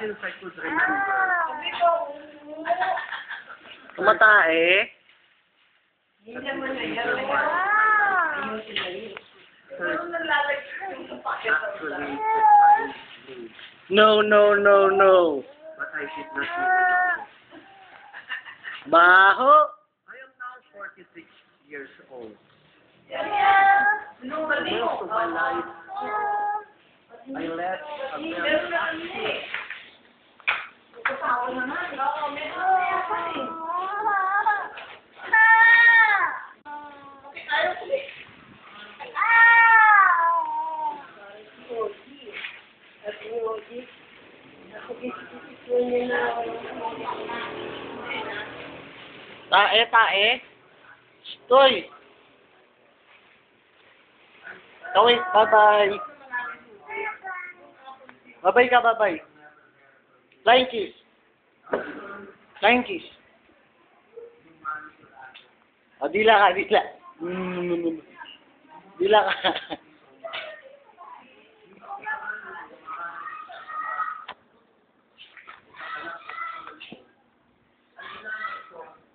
since I could remember. Tumatae. Actually, No, no, no, no. but I did not. Baho. I am now 46 years old. No, Most of my life, I led a very active Tae, tae. Toy. Toy, bye-bye. Bye-bye ka, bye-bye. Flying kiss. Flying kiss. O, dila ka, dila. Mm, Dila ka.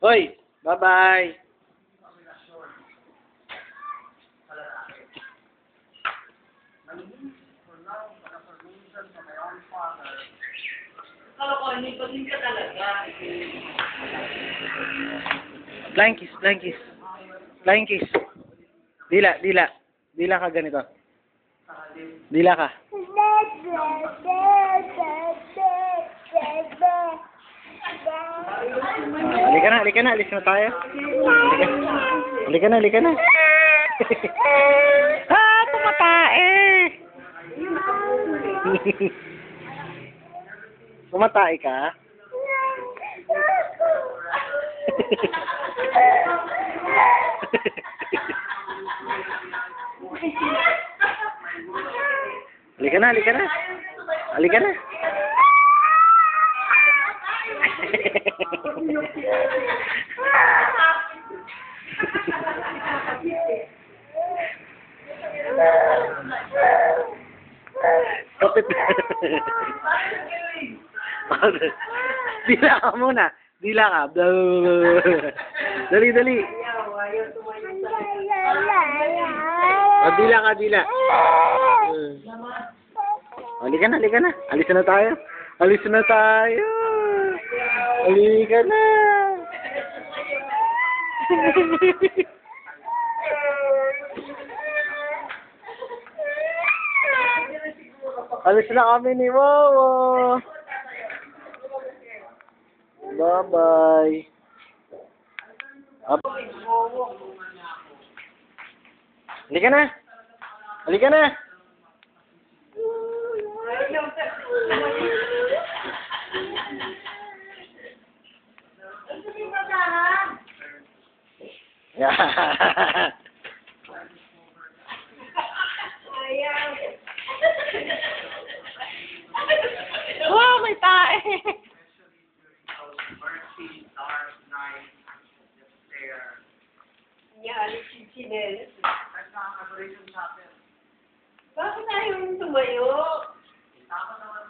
Hoy, bye-bye. Flying kiss, flying kiss. Flying kiss. Dila, dila. Dila ka ganito. Dila ka. Halika na, halika na. Alis na tayo. Halika na, halika na. ah, tumatae. Tumatae ka? Halika na, halika na. Halika na. Kapit. Dila ka muna. Dila ka. Dali, dali. O, dila ka, dila. Halika na, halika na. Alis na tayo. Alis na tayo. Halika na. Alis na kami ni Wawa. Bye-bye. Up. Halika na. Halika na. Yeah. mercies are nice if they're. Niya, alisin si Dennis. At nakakatuloy sa atin. Bakit ayaw tumayo? Tama naman.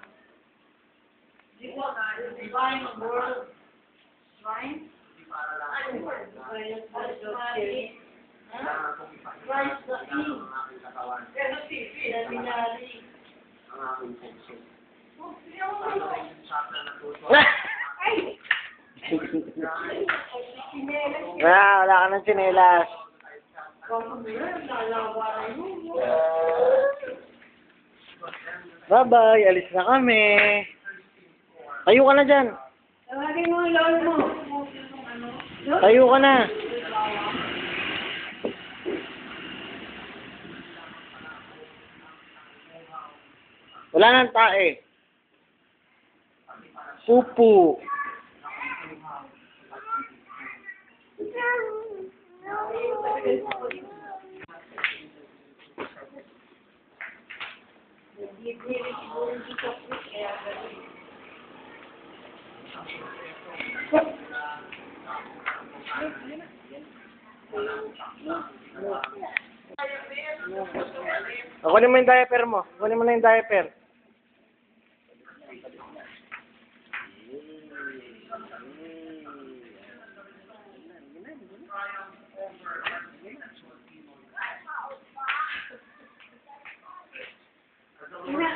Di ko na, divine world. Shrine? Di para lang. Ano ba? Christ the King. Pero si Pinali. Ang aking puso. Oh, siya mo ba? Ang aking chapter na puso. Ah, wala ka ng tsinelas. Bye-bye. Alis na kami. Tayo ka na dyan. Tawagin mo lolo mo. Tayo ka na. Wala nang tae. Pupu. Kunin mo yung diaper mo. Kunin mo na yung diaper.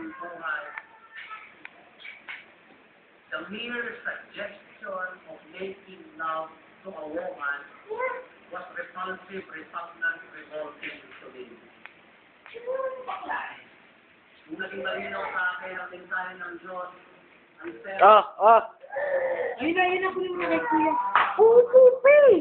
aming buhay. The mere suggestion of making love to a woman was repulsive, repugnant, revolting to me. Nung naging malinaw sa akin ang mensahe ng Diyos, ang Oh, oh. Ayun na, ayun na, kunin mo na kay kuya. Puti,